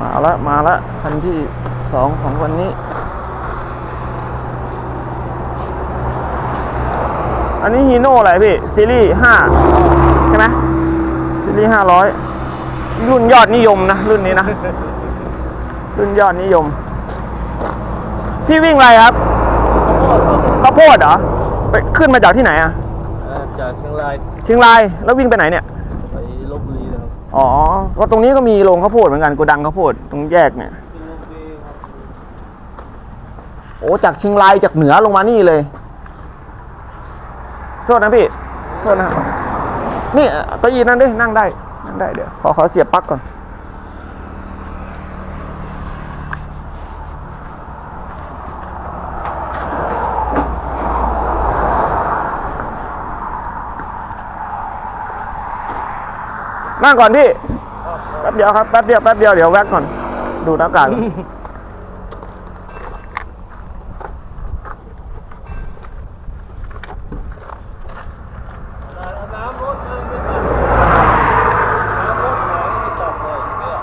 มาละ มาละ คันที่สองของวันนี้ อันนี้ฮีโน่อะไรพี่ ซีรีส์ห้าใช่ไหมซีรีส์ห้าร้อยรุ่นยอดนิยมนะ รุ่นนี้นะ รุ่นยอดนิยม พี่วิ่งอะไรครับข้าวโพดเหรอ ไปขึ้นมาจากที่ไหนอะเอ่อจากเชียงราย เชียงราย แล้ววิ่งไปไหนเนี่ย ไปลบบุรีนะครับ อ๋อ ก็ตรงนี้ก็มีโรงข้าวโพดเหมือนกันโกดังข้าวโพดตรงแยกเนี่ย โอ้จากเชียงรายจากเหนือลงมานี่เลย โทษนะพี่ โทษนะนี่เอ่อเก้าอี้นั่นดินั่งได้ นั่งได้เดี๋ยว ขอขอเสียบปลั๊กก่อน นั่งก่อนพี่แป๊บเดียวครับแป๊บเดียวแป๊บเดียวเดี๋ยวแวะก่อน ดูดอากาศก่อนเอาน้ำรถเลยไม่ตัดน้ำรถไหนไม่ตัดเลยเนี่ย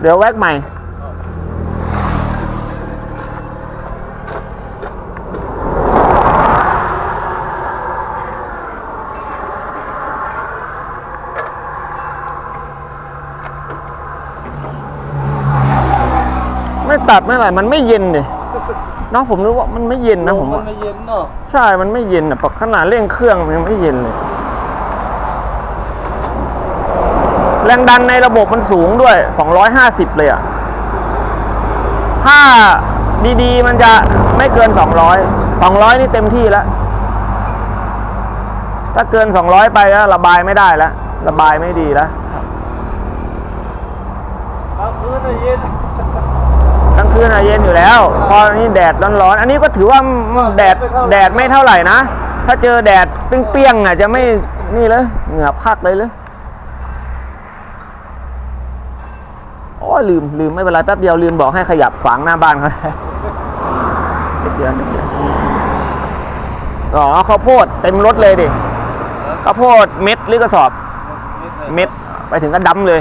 เดี๋ยวแวกใหม่ ตัดไม่อะไรมันไม่เย็นดิน้องผมรู้ว่ามันไม่เย็นนะผมมัว่านไม่เย็นเนาะใช่ มันไม่เย็นอะปกขนาดเร่งเครื่องมันยังไม่เย็นเลย แรงดันในระบบมันสูงด้วย 250 เลยอะ ถ้าดีๆ มันจะไม่เกิน 200 200 นี่เต็มที่แล้ว ถ้าเกิน 200 ไปแล้วระบายไม่ได้แล้ว ระบายไม่ดีแล้วกลางคืนน่ะเย็น กลางคืนอะเย็นอยู่แล้ว พอนี่แดดร้อนๆอันนี้ก็ถือว่าแดดแดดไม่เท่าไหร่นะ ถ้าเจอแดดเปรี้ยงๆอะจะไม่นี่เลยเหงื่อพักเลยเลยโอ้ยลืมลืมไม่เป็นไรแป๊บเดียวลืมบอกให้ขยับขวางหน้าบ้านเขาเด็กเดียอ๋อข้าวโพดเต็มรถเลยดิข้าวโพดเม็ดหรือกระสอบ เม็ดไปถึงก็ดำเลย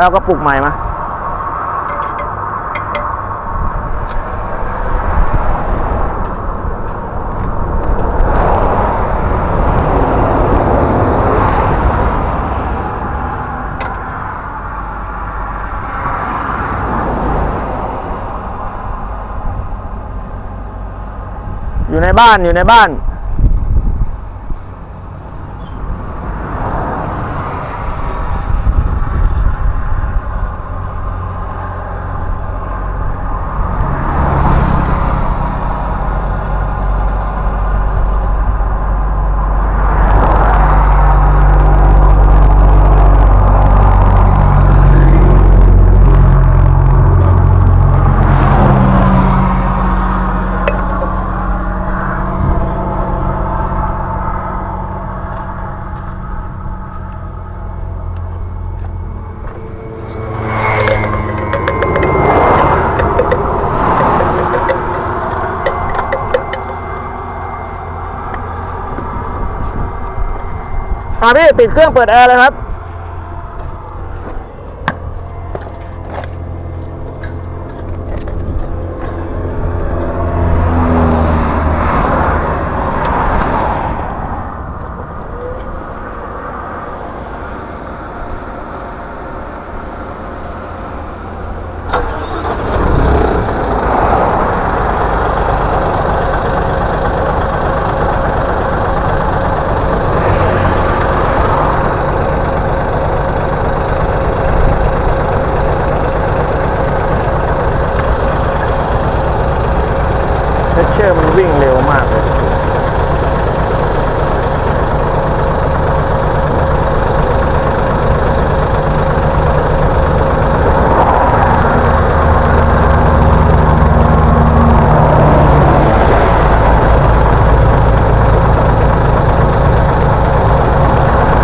ครับไปเอากระปุกใหม่มาอยู่ในบ้านอยู่ในบ้าน พี่ติดเครื่องเปิดแอร์เลยครับ ชอร์มันวิ่งเร็วมากเลย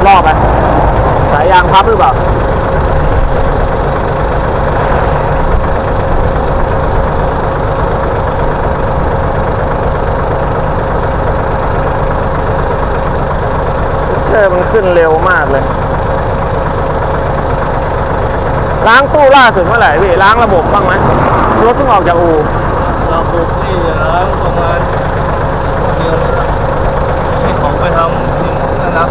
รอบไหมสายยางพับหรือเปล่า ขึ้นเร็วมากเลย ล้างตู้ล่าสุดเมื่อไหร่พี่ ล้างระบบบ้างไหมรถเพิ่งออกจากอู่เราปลูกที่ร้านประมาณเดือนให้ของไปทำที่นั่นนะ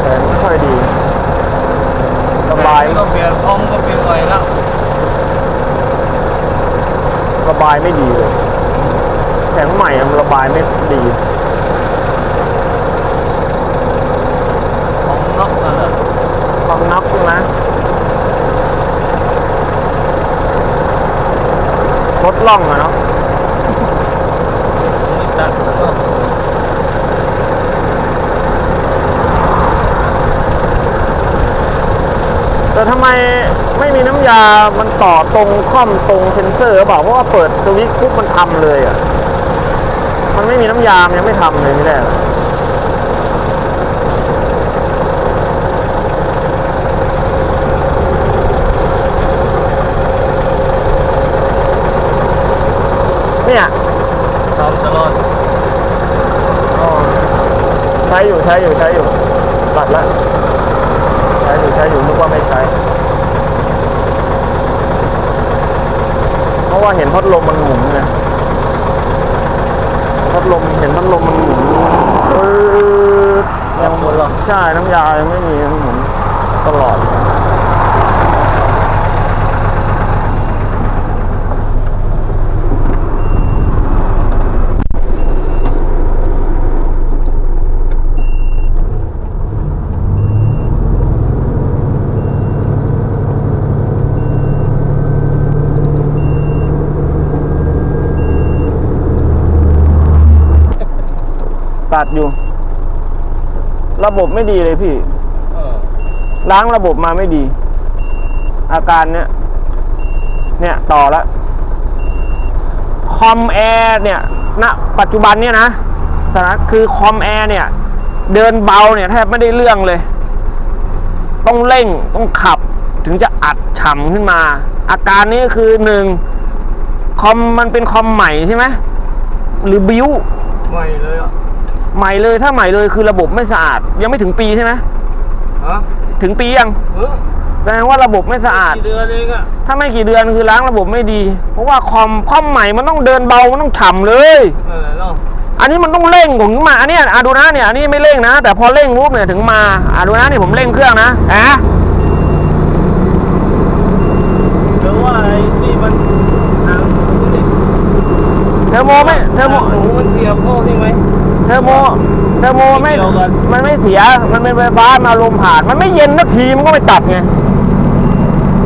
แต่ไม่ค่อยดีสบายก็เปลี่ยนพร้อมก็เปลี่ยนใหม่ละระบายไม่ดีเลยแข็งใหม่อะมันระบายไม่ดี ของน็อกนั่นแหละ ความนับใช่ไหมรถ ล่องอะเนาะแต่ทำไมไม่มีน้ำยา มันต่อตรงค่อมตรงเซ็นเซอร์หรือเปล่า เพราะว่าเปิดสวิตช์ปุ๊บมันทำเลยอะมันไม่มีน้ำยา มันยังไม่ทำเลยนี่แหล เนี่ยทำตลอดอ๋อใช้อยู่ใช้อยู่ใช้อยู่ตัดแล้วใช้อยู่ใช้อยู่นึกว่าไม่ใช้เพราะว่าเห็นพัดลมมันหมุนไงพัดลมเห็นพัดลมมันหมุนเออยังหมดหรอใช่น้ำยายังไม่มีมันหมุนตลอดตัดอยู่ ระบบไม่ดีเลยพี่เออล้างระบบมาไม่ดี อาการเนี้ย เนี่ยต่อแล้วคอมแอร์เนี่ยณปัจจุบันเนี่ยนะสถานะคือคอมแอร์เนี่ย เดินเบาเนี่ยแทบไม่ได้เรื่องเลย ต้องเร่งต้องขับถึงจะอัดฉ่ำขึ้นมา อาการนี้คือหนึ่งคอมมันเป็นคอมใหม่ใช่ไหมหรือบิวไม่เลยอะ ใหม่เลยถ้าใหม่เลยคือระบบไม่สะอาด ยังไม่ถึงปีใช่ไหมฮะถึงปียังเออแสดงว่าระบบไม่สะอาด กี่เดือนเองอะถ้าไม่กี่เดือนคือล้างระบบไม่ดี เพราะว่าคอมคอมใหม่มันต้องเดินเบามันต้องฉ่ำเลย เออเนาะอันนี้มันต้องเร่งถึงมาอันเนี้ยอะดูนะเนี่ยอันนี้ไม่เร่งนะ แต่พอเร่งปุ๊บเนี่ยถึงมาอะดูนะนี่ผมเร่งเครื่องนะอะหรือว่าไอ้ที่มันหางหนูนี่เทอร์โมไม่เทอร์โมหางหนูมันเสียบเข้านี่ไหมเทอร์โมเทอร์โมไม่ไม่เกี่ยวกัน มันไม่เสียมันเป็นไฟฟ้ามาลมผ่าน มันไม่เย็นนาทีมันก็ไม่ตัดไง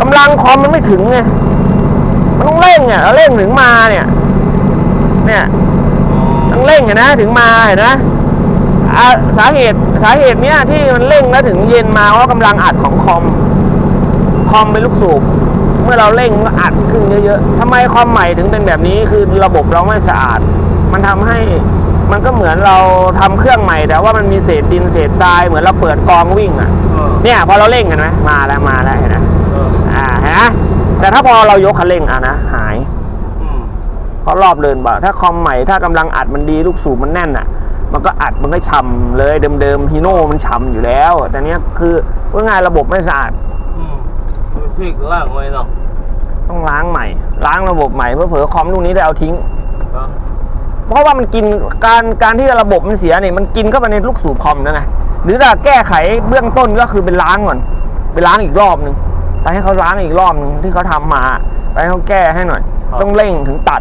กำลังคอมมันไม่ถึงไงมันต้องเร่งอะแล้วเร่งถึงมาเนี่ย เนี่ยต้องเร่งเห็นนะถึงมาเห็นนะอ่าสาเหตุสาเหตุเนี้ยที่มันเร่งแล้วถึงเย็นมาเพราะกำลังอัดของคอมคอมเป็นลูกสูบเมื่อเราเร่งก็อัดขึ้นเยอะๆทำไมคอมใหม่ถึงเป็นแบบนี้คือระบบเราไม่สะอาด มันทำให้ มันก็เหมือนเราทำเครื่องใหม่แต่ว่ามันมีเศษดินเศษทรายเหมือนเราเปิดกองวิ่งอะเออเนี่ยพอเราเร่งเห็นไหมมาแล้วมาแล้วเห็นไหมเอออ่าเห็นไหมแต่ถ้าพอเรายกคันเร่งอะนะหายอืมเพราะรอบเดินบ่าถ้าคอมใหม่ถ้ากำลังอัดมันดีลูกสูบมันแน่นอะ มันก็อัดมันก็ฉ่ำเลยเดิมๆฮีโน่มันฉ่ำอยู่แล้ว แต่เนี้ยคือว่าไงายระบบไม่สะอาดอืมมันซีกล่างไว้เนาะต้องล้างใหม่ ล้างระบบใหม่เพื่อเผลอๆคอมลูกนี้ได้เอาทิ้งครับ เพราะว่ามันกินการการที่ระบบมันเสียเนี่ยมันกินเข้าไปในลูกสูบคอมนะไงหรือถ้าแก้ไขเบื้องต้นก็คือเป็นล้างก่อนไปล้างอีกรอบหนึ่งไปให้เขาล้างอีกรอบหนึ่งที่เขาทำมา ไปให้เขาแก้ให้หน่อย ต้องเร่งถึงตัด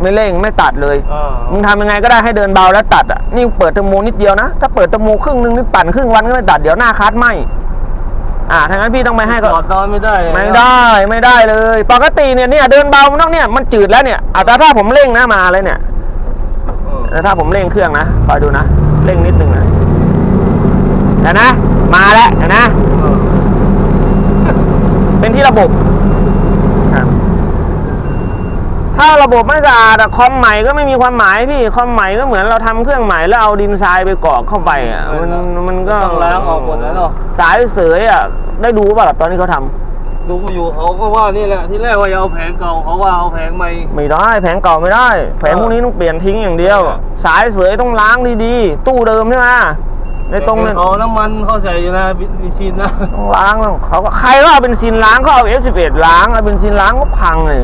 ไม่เร่งไม่ตัดเลยเออมึงทำยังไงก็ได้ให้เดินเบาแล้วตัดอะนี่เปิดเทอร์โมนิดเดียวนะถ้าเปิดเทอร์โมครึ่งนึงนี่ปั่นครึ่งวันก็ไม่ตัดเดี๋ยวหน้าคัดไหมอ่าถ้างั้นพี่ต้องไปให้จเขาอดนอนไม่ได้เลยนะไม่ได้ไม่ได้เลย ปกติเนี่ยเนี่ยเดินเบามันต้องเนี่ยมันจืดแล้วเนี่ยอะแต่ถ้าผมเร่งนะมาเลยเนี่ยเออ แต่ถ้าผมเร่งเครื่องนะคอยดูนะเร่งนิดนึงนะเห็นนะ มาแล้วเห็นนะเออเป็นที่ระบบครับถ้าระบบไม่สะอาดอะคอมใหม่ก็ไม่มีความหมายพี่คอมใหม่ก็เหมือนเราทำเครื่องใหม่แล้วเอาดินทรายไปกรอกเข้าไปอะมันมันก็ต้องล้างออกอกหมดแล้วเนาะสายเสยอะได้ดูป่ะล่ะตอนที่เขาทำ ดูอยู่เขาก็ว่านี่แหละที่แรกว่าจะเอาแผงเก่าเขาว่าเอาแผงใหม่ ไม่ได้แผงเก่าไม่ได้ แผงพวกนี้ต้องเปลี่ยนทิ้งอย่างเดียว เออ สายเสยต้องล้างดีๆ ตู้เดิมใช่ไหมในตรงเนี่ยเขาน้ำมันเขาใส่อยู่นะบิชินนะต้องล้างต้องเขาก็ใครก็เอาเป็นซินล้างเขาเอา F11 ล้างเอาเป็นซินล้างก็พังเลย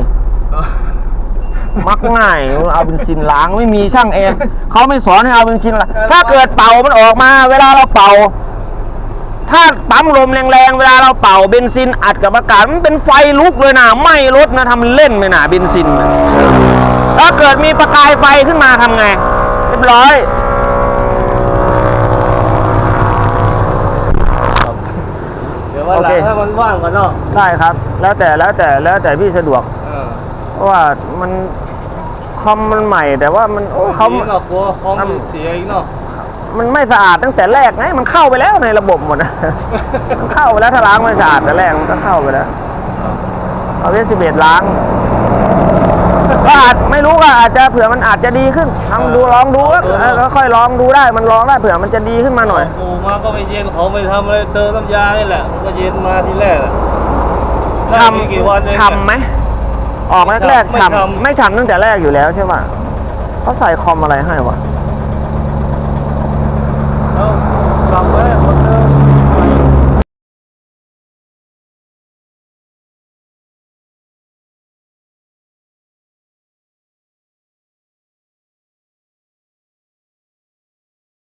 มักง่ายเอาเป็นซินล้างไม่มีช่างเองเขาไม่สอนให้เอาเป็นซินล้างถ้าเกิดเป่ามันออกมา เวลาเราเป่า ถ้าปั๊มลมแรงๆ เวลาเราเป่าเบนซินอัดกับอากาศมันเป็นไฟลุกเลยนะไหม้รถนะทำเล่นไปนะเบนซินน่ะถ้าเกิดมีประกายไฟขึ้นมาทำไง เรียบร้อยเดี๋ยวว่าหลัโองเคถ้ามันว่างก่อนเนาะได้ครับ แล้วแต่แล้วแต่แล้วแต่พี่สะดวกเออเพราะว่ามันคอมมันใหม่แต่ว่ามันโอ้เขาดีเนาะกลัวคอมเสียอีกเนาะ มันไม่สะอาดตั้งแต่แรกไงมันเข้าไปแล้วในระบบหมดมันเข้าไปแล้วถ้าล้างไม่สะอาดแต่แรกมันก็เข้าไปแล้วเอาเวสิบเอ็ดล้างก็อาจไม่รู้ก็อาจจะเผื่อมันอาจจะดีขึ้นลองดูลองดูก็เออก็ค่อยลองดูได้มันลองได้เผื่อมันจะดีขึ้นมาหน่อยปูมาก็ไม่เย็นเขาไม่ทำอะไรเติมน้ำยานี่แหละมันก็เย็นมาทีแรกอะได้ทไม่กี่วันเองำทำไหมออกแรกๆไม่ทำทำไม่ทำตั้งแต่แรกอยู่แล้วใช่ป่ะเขาใส่คอมอะไรให้วะ